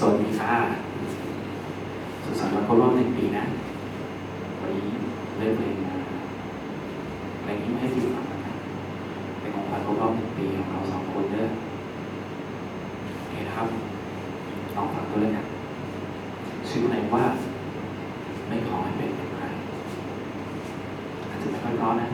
สวัสดีค่ะสุสันวันครบรอบหนึ่งปีนะ วันนี้เลิกเรียนะาเพลงนี้ไม่ให้ผิดหวังนะเป็นของขวัญครบรอบหนึ่งปีของเราสองคนเด้อโอเคครับลองฟัตัวเลยนะชื่อไหนว่า ไม่ขอให้เป็นใครอาจจะไม่ค่อยร้อนนะ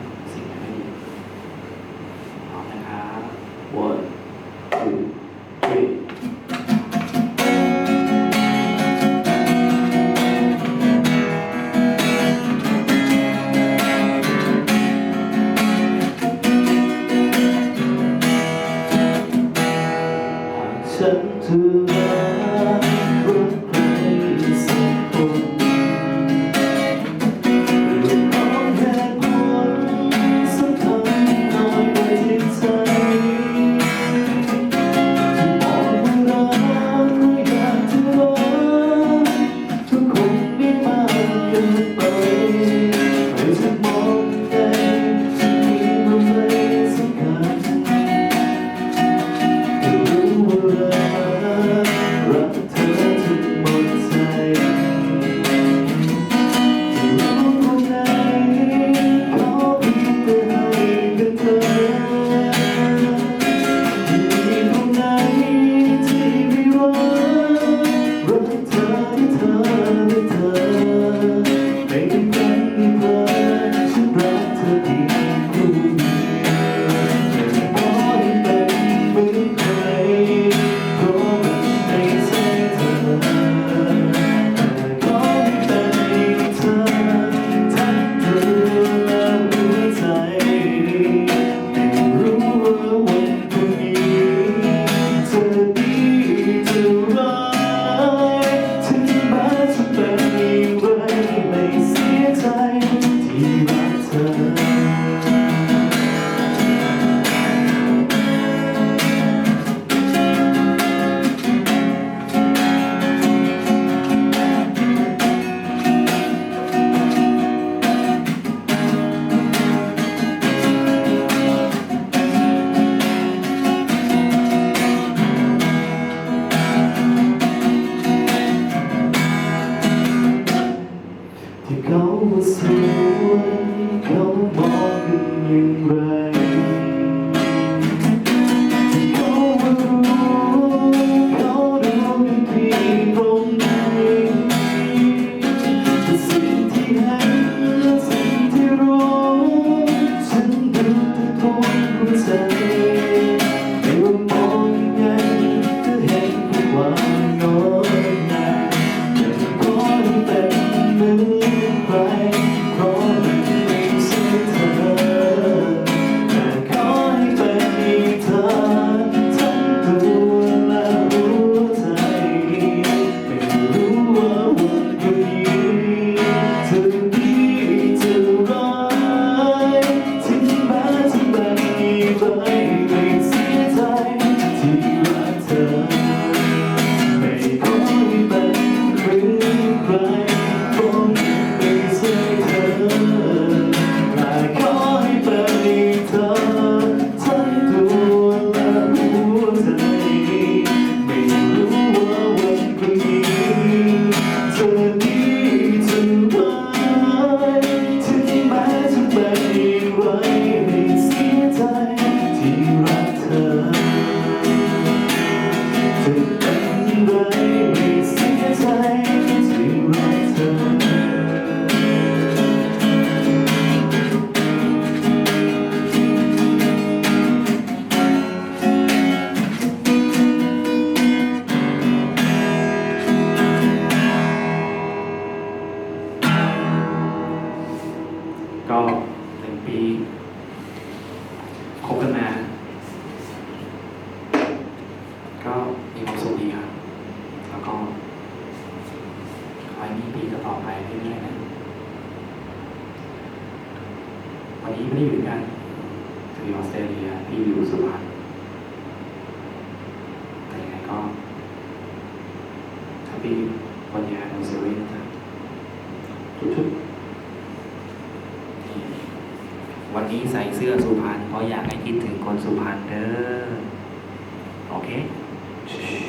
ฉันเธอ ก็มีความสุขดีครับ แล้วก็คอยมีปีต่อไปเรื่อยๆนะวันนี้ไม่ได้อยู่กันจะอยู่ออสเตรเลียพี่อยู่สุพรรณแต่ยังไงก็ถ้าพีวันนี้เราเซเว่นนะทุกๆวันนี้ใส่เสื้อสุพรรณเพราะอยากให้คิดถึงคนสุพรรณเด้อ โอเค Krishna.